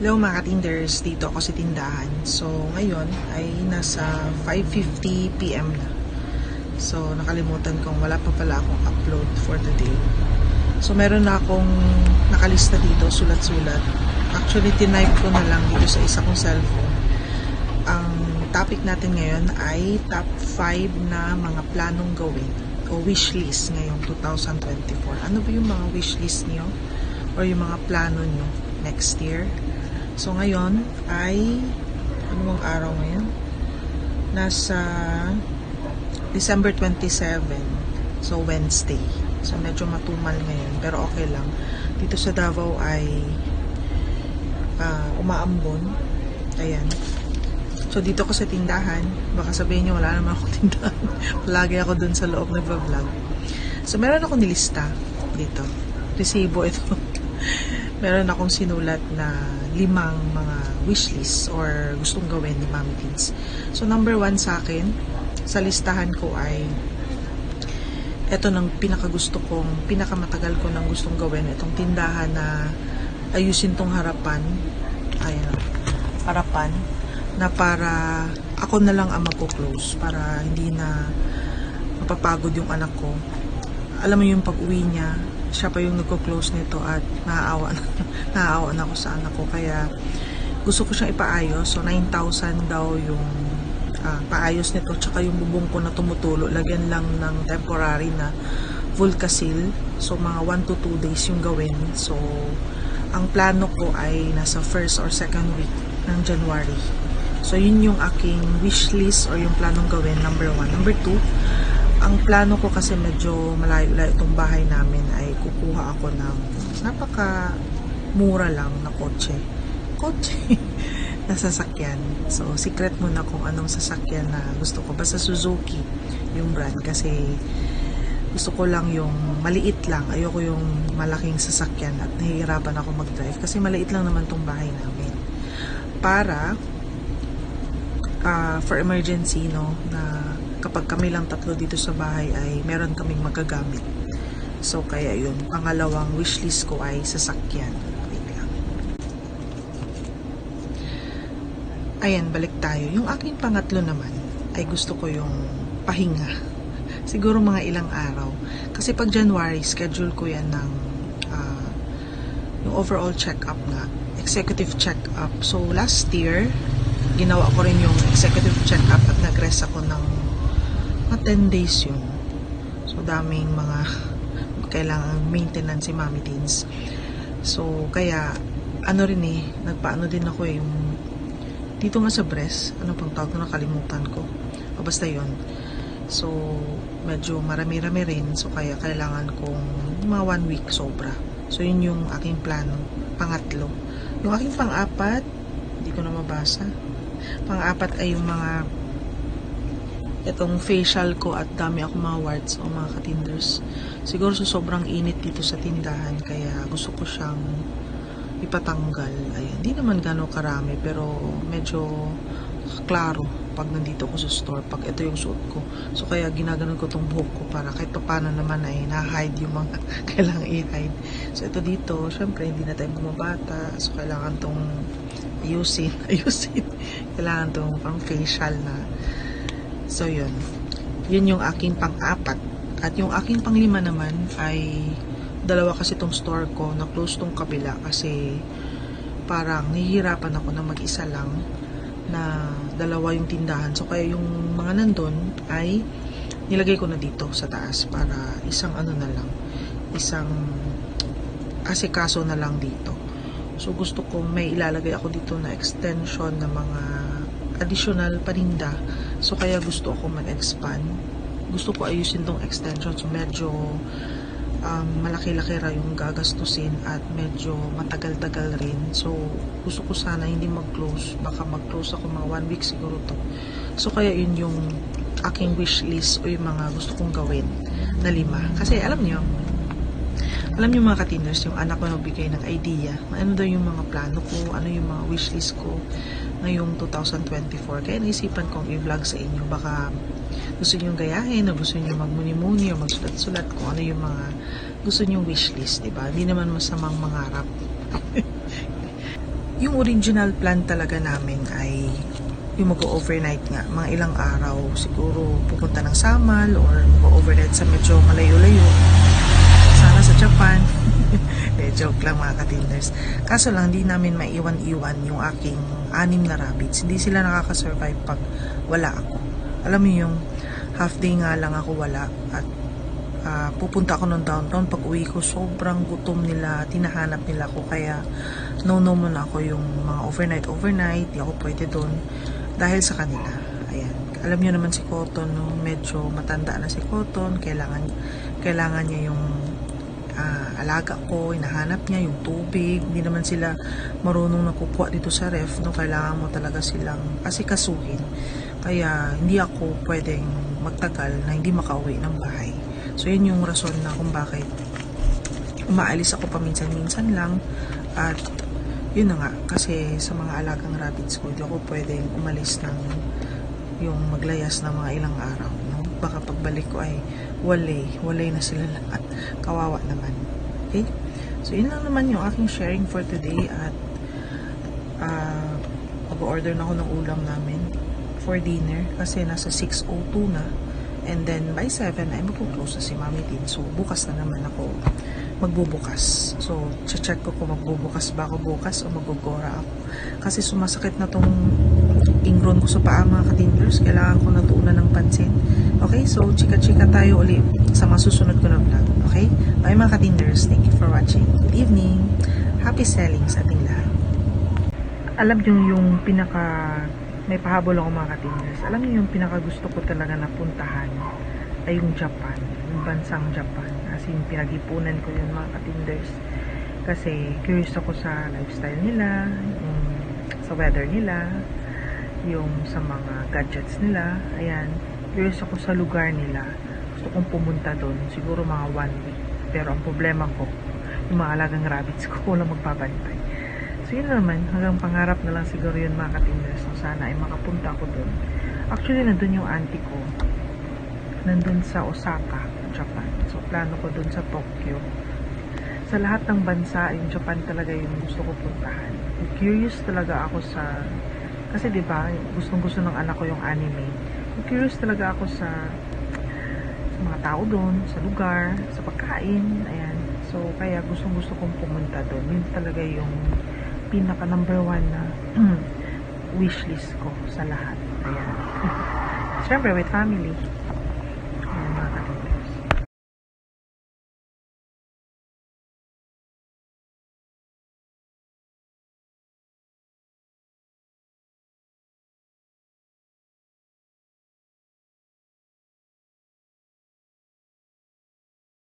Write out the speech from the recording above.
Hello mga katinders, dito ako sa tindahan. So ngayon ay nasa 5.50pm na. So nakalimutan kong wala pa pala akong upload for the day. So meron na akong nakalista dito, sulat-sulat. Actually, tinype ko na lang dito sa isa kong cellphone. Ang topic natin ngayon ay top 5 na mga planong gawin o wish list ngayong 2024. Ano ba yung mga wish list niyo or yung mga plano niyo next year? So ngayon ay ano bang araw ngayon? Nasa December 27. So Wednesday. So medyo matumal ngayon pero okay lang. Dito sa Davao ay ah, umaambon. Ayan. So dito ko sa tindahan, baka sabihin niyo wala naman akong tindahan. Palagi ako dun sa loob nagva-vlog. So meron akong nilista dito. Resibo ito. meron akong sinulat na limang mga wish list or gustong gawin ni Mami Teens. So number one sa akin, sa listahan ko ay ito nang pinakagusto kong, pinakamatagal ko nang gustong gawin, itong tindahan na ayusin tong harapan. Ayan, harapan na para ako na lang ang magko-close para hindi na mapapagod yung anak ko. Alam mo yung pag-uwi niya, siya pa yung nagko-close nito at naaawa na, naaawa na ako sa anak ko. Kaya gusto ko siyang ipaayos. So, 9,000 daw yung ah, paayos nito. Tsaka yung bubong ko na tumutulo. Lagyan lang ng temporary na Vulcasil. So, mga 1 to 2 days yung gawin. So, ang plano ko ay nasa first or second week ng January. So, yun yung aking wish list or yung planong gawin, number one. Number two, ang plano ko kasi medyo malayo-layo itong bahay namin ay kukuha ako ng napaka mura lang na kotse. Kotse na sasakyan. So, secret muna kung anong sasakyan na gusto ko. Basta Suzuki yung brand kasi gusto ko lang yung maliit lang. Ayoko yung malaking sasakyan at nahihirapan ako mag-drive kasi maliit lang naman tong bahay namin. Para ah, for emergency, no, na kapag kami lang tatlo dito sa bahay ay meron kaming magagamit. So, kaya yun. Pangalawang wishlist ko ay sasakyan. Ayan, balik tayo. Yung aking pangatlo naman ay gusto ko yung pahinga. Siguro mga ilang araw. Kasi pag January, schedule ko yan ng ah, yung overall check-up nga. Executive check-up. So, last year, ginawa ko rin yung executive check-up at nag-rest ako ng mga 10 days yun. So, daming mga kailangan maintenance si Mami Teens. So, kaya, ano rin eh, nagpaano din ako eh, yung dito nga sa breast, ano pang tawag na nakalimutan ko. O basta yun. So, medyo marami-rami rin. So, kaya kailangan kong mga one week sobra. So, yun yung aking plano. Pangatlo. Yung aking pang-apat, hindi ko na mabasa. Pang-apat ay yung mga itong facial ko at dami ako mga warts o mga katinders. Siguro sa sobrang init dito sa tindahan kaya gusto ko siyang ipatanggal. Ayan, hindi naman gano'ng karami pero medyo klaro pag nandito ko sa store pag ito yung suot ko. So kaya ginaganon ko tong buhok ko para kahit paano naman ay na-hide yung mga kailangan i-hide. So ito dito, syempre hindi na tayo bumabata. So kailangan tong ayusin, ayusin. kailangan tong pang facial na So, yun. Yun yung aking pang-apat. At yung aking panglima naman ay dalawa kasi tong store ko na close tong kabila kasi parang nahihirapan ako na mag-isa lang na dalawa yung tindahan. So, kaya yung mga nandun ay nilagay ko na dito sa taas para isang ano na lang. Isang asikaso na lang dito. So, gusto ko may ilalagay ako dito na extension na mga additional paninda. So, kaya gusto ako mag-expand. Gusto ko ayusin tong extension. So, medyo um, malaki-laki ra yung gagastusin at medyo matagal-tagal rin. So, gusto ko sana hindi mag-close. Baka mag-close ako mga one week siguro to. So, kaya yun yung aking wish list o yung mga gusto kong gawin na lima. Kasi alam niyo, alam niyo mga katiners, yung anak ko nagbigay ng idea. Ano daw yung mga plano ko, ano yung mga wish list ko ngayong 2024. Kaya naisipan kong i-vlog sa inyo. Baka gusto niyo gayahin o gusto niyo magmuni-muni o magsulat-sulat kung ano yung mga gusto niyo wish list, di ba? Hindi naman masamang mangarap. yung original plan talaga namin ay yung mag-overnight nga, mga ilang araw, siguro pupunta ng Samal or mag-overnight sa medyo malayo-layo. Sana sa Japan. eh, joke lang mga katinders. Kaso lang, hindi namin maiwan-iwan yung aking anim na rabbits. Hindi sila nakakasurvive pag wala ako. Alam mo yung half day nga lang ako wala at ah, pupunta ako ng downtown. Pag uwi ko sobrang gutom nila tinahanap nila ako. Kaya no no muna ako yung mga overnight overnight di ako pwede doon dahil sa kanila. Ayan. Alam niyo naman si Cotton no medyo matanda na si Cotton. Kailangan kailangan niya yung ah, alaga ko hinahanap niya yung tubig hindi naman sila marunong nakukuha dito sa ref no kailangan mo talaga silang asikasuhin kaya hindi ako pwedeng magtagal na hindi makauwi ng bahay So, yun yung rason na kung bakit umaalis ako paminsan-minsan lang. At, yun na nga, kasi sa mga alagang rabbits ko, hindi ako pwedeng umalis ng yung maglayas ng mga ilang araw. No? Baka pagbalik ko ay walay, walay na sila lahat. Kawawa naman. Okay? So, yun lang naman yung aking sharing for today at ah mag-order na ako ng ulam namin for dinner kasi nasa 6.02 na. And then by 7 ay magpo-close na si Mami din so bukas na naman ako magbubukas. So check ko kung magbubukas ba ako bukas o magugora ako. Kasi sumasakit na tong ingron ko sa paa mga katinders kailangan ko na tuunan ng pansin okay so chika-chika tayo ulit sa masusunod ko na vlog okay bye mga katinders thank you for watching good evening happy selling sa ating lahat alam niyo yung pinaka may pahabol ako mga katinders. Alam niyo yung pinaka gusto ko talaga na puntahan ay yung Japan, yung bansang Japan. As in, pinag-ipunan ko yun mga katinders. Kasi curious ako sa lifestyle nila, yung sa weather nila, yung sa mga gadgets nila. Ayan, curious ako sa lugar nila. Gusto kong pumunta doon, siguro mga one week. Pero ang problema ko, yung mga alagang rabbits ko, walang magbabantay. So yun naman, hanggang pangarap na lang siguro yun mga katinders. So sana ay makapunta ako doon. Actually, nandun yung auntie ko. Nandun sa Osaka, Japan. So plano ko doon sa Tokyo. Sa lahat ng bansa, yung Japan talaga yung gusto ko puntahan. Curious talaga ako sa... Kasi di ba gustong gusto ng anak ko yung anime. Curious talaga ako sa sa mga tao doon, sa lugar, sa pagkain, ayan. So, kaya gustong gusto kong pumunta doon. Yun talaga yung pinaka number one na wish list ko sa lahat. Ayan. Siyempre, with family.